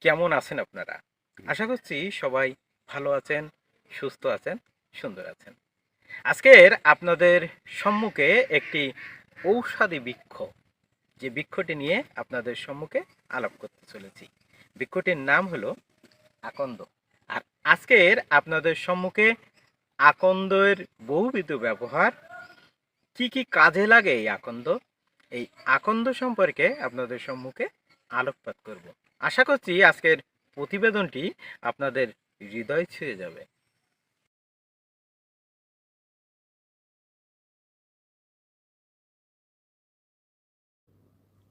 কেমন আছেন আপনারা? আশা করছি সবাই ভালো আছেন, সুস্থ আছেন, সুন্দর আছেন। আজকের আপনাদের সম্মুখে একটি ঔষধি বৃক্ষ, যে বৃক্ষটি নিয়ে আপনাদের সম্মুখে আলাপ করতে চলেছি। বৃক্ষটির নাম হলো আকন্দ। আর আজকের আপনাদের সম্মুখে আকন্দের বহুবিধ ব্যবহার, কি কি কাজে লাগে এই আকন্দ? এই আকন্দ সম্পর্কে আপনাদের সম্মুখে আলোকপাত করব। আশা করছি আজকের প্রতিবেদনটি আপনাদের হৃদয় ছুঁয়ে যাবে।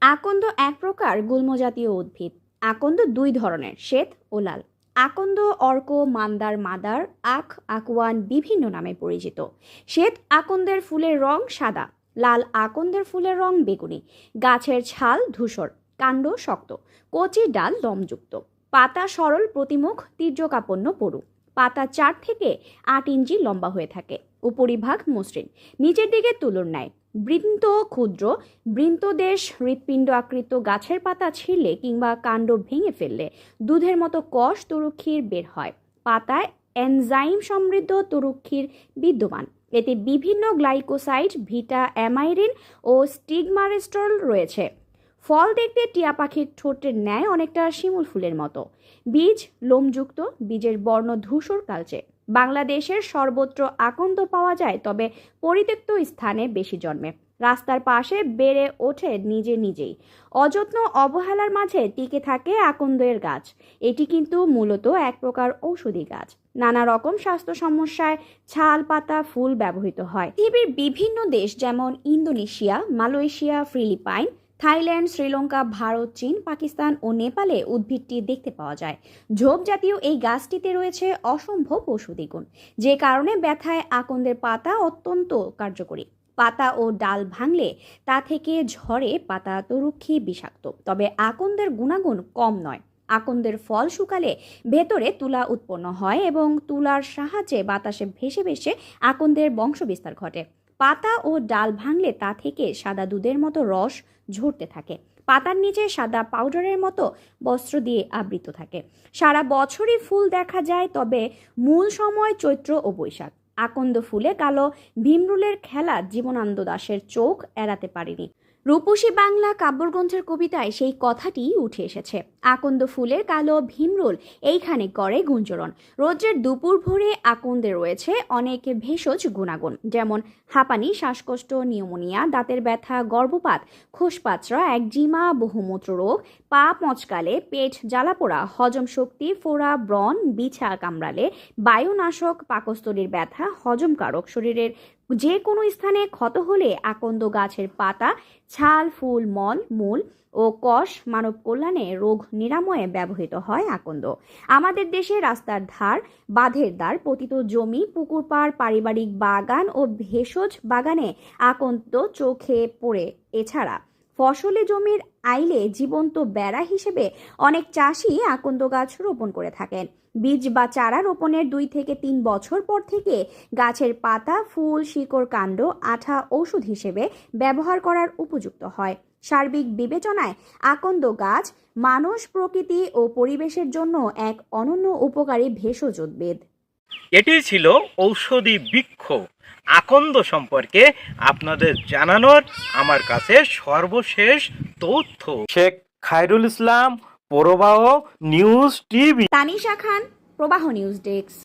আকন্দ এক প্রকার গুল্মজাতীয় উদ্ভিদ। আকন্দ দুই ধরনের, শ্বেত ও লাল। আকন্দ, অর্ক, মান্দার মাদার, আখ, আকুয়ান বিভিন্ন নামে পরিচিত। শ্বেত আকন্দের ফুলের রং সাদা, লাল আকন্দের ফুলের রং বেগুনি। গাছের ছাল ধূসর। কাণ্ড শক্ত, কচি ডাল দমযুক্ত। পাতা সরল, প্রতিমুখ তীর্যকাপন্ন পড়ু পাতা চার থেকে আট ইঞ্চি লম্বা হয়ে থাকে। উপরিভাগ মসৃণ। নিচের দিকে তুলোর ন্যায়। বৃন্ত ক্ষুদ্র বৃন্তদেশ হৃৎপিণ্ড আকৃত গাছের পাতা ছিঁড়লে কিংবা কাণ্ড ভেঙে ফেললে দুধের মতো কষ তরুক্ষীর বের হয়। পাতায় এনজাইম সমৃদ্ধ তরুক্ষীর বিদ্যমান। এতে বিভিন্ন গ্লাইকোসাইড ভিটা অ্যামাইরিন ও স্টিগমারেস্টল রয়েছে। ফল দেখতে টিয়া পাখির ঠোঁটের ন্যায় অনেকটা শিমুল ফুলের মতো। বীজ লোমযুক্ত, বীজের বর্ণ ধূসর কালচে। বাংলাদেশের সর্বত্র আকন্দ পাওয়া যায়, তবে পরিত্যক্ত স্থানে বেশি জন্মে। রাস্তার পাশে বেড়ে ওঠে নিজে নিজেই। অযত্ন অবহেলার মাঝে টিকে থাকে আকন্দের গাছ। এটি কিন্তু মূলত এক প্রকার ঔষধি গাছ। নানা রকম স্বাস্থ্য সমস্যায় ছাল, পাতা, ফুল ব্যবহৃত হয়। পৃথিবীর বিভিন্ন দেশ যেমন Indonesia, Malaysia, Philippines Thailand, Sri Lanka, Bharat, চীন, পাকিস্তান ও নেপালে উদ্ভিদটি দেখতে পাওয়া যায়। ঝোপ জাতীয় এই গাছটিতে রয়েছে অসম্ভব ঔষধি গুণ যে কারণে ব্যথায় আকন্দের পাতা অত্যন্ত কার্যকরী। পাতা ও ডাল ভাঙলে তা থেকে ঝরে পাতা তরুক্ষী বিষাক্ত, তবে আকন্দের গুণাগুণ কম নয়। আকন্দের ফল শুকালে ভেতরে তুলা উৎপন্ন হয় এবং তুলার সাহায্যে বাতাসে ভেসে ভেসে আকন্দের বংশবিস্তার ঘটে। পাতা ও ডাল ভাঙলে তা থেকে সাদা দুধের মতো রস ঝরতে থাকে। পাতার নিচে সাদা পাউডারের মতো বস্ত্র দিয়ে আবৃত থাকে। সারা বছরই ফুল দেখা যায়, তবে মূল সময় চৈত্র ও বৈশাখ। আকন্দ ফুলে কালো, ভীমরুলের খেলা জীবনানন্দ দাশের চোখ এড়াতে পারেনি। রূপসী বাংলা কাব্যগ্রন্থের কবিতায় সেই কথাটি উঠে এসেছে। আকন্দ ফুলের কালো, ভীমরুল এইখানে করে গুঞ্জরণ। রোদ্রের দুপুর ভোরে আকন্দে রয়েছে অনেক ভেষজ গুণাগুণ, যেমন হাঁপানি, শ্বাসকষ্ট, নিউমোনিয়া, দাঁতের ব্যথা, গর্ভপাত খোসপাচড়া একজিমা, বহুমূত্র রোগ, পা মচকালে, পেট জ্বালাপোড়া হজম শক্তি, ফোড়া, ব্রণ বিছা কামড়ালে, বায়ুনাশক, পাকস্থলীর ব্যথা হজমকারক শরীরের যে কোনো স্থানে ক্ষত হলে আকন্দ গাছের পাতা, ছাল, ফুল, মল, মূল ও কষ মানব কল্যাণে রোগ নিরাময়ে ব্যবহৃত হয় আকন্দ। আমাদের দেশে রাস্তার ধার, বাঁধের দ্বার, পতিত জমি, পুকুর পাড়, পারিবারিক বাগান ও ভেষজ বাগানে আকন্দ চোখে পড়ে। এছাড়া ফসলি জমির আইলে জীবন্ত বেড়া হিসেবে অনেক চাষি আকন্দ গাছ রোপণ করে থাকেন। বীজ বা চারা রোপণের দুই থেকে তিন বছর পর থেকে গাছের পাতা, ফুল, শিকড়, কাণ্ড, আঠা, ঔষধ হিসেবে ব্যবহার করার উপযুক্ত হয়। সার্বিক বিবেচনায় আকন্দ গাছ মানুষ, প্রকৃতি ও পরিবেশের জন্য এক অনন্য উপকারী ভেষজ উদ্ভিদ। এটি ছিল ঔষধি বৃক্ষ। আকন্দ সম্পর্কে আপনাদের জানানোর আমার কাছে সর্বশেষ তথ্য। শেখ খায়রুল ইসলাম প্রবাহ নিউজ টিভি। তানিশা খান প্রবাহ নিউজ ডেস্ক।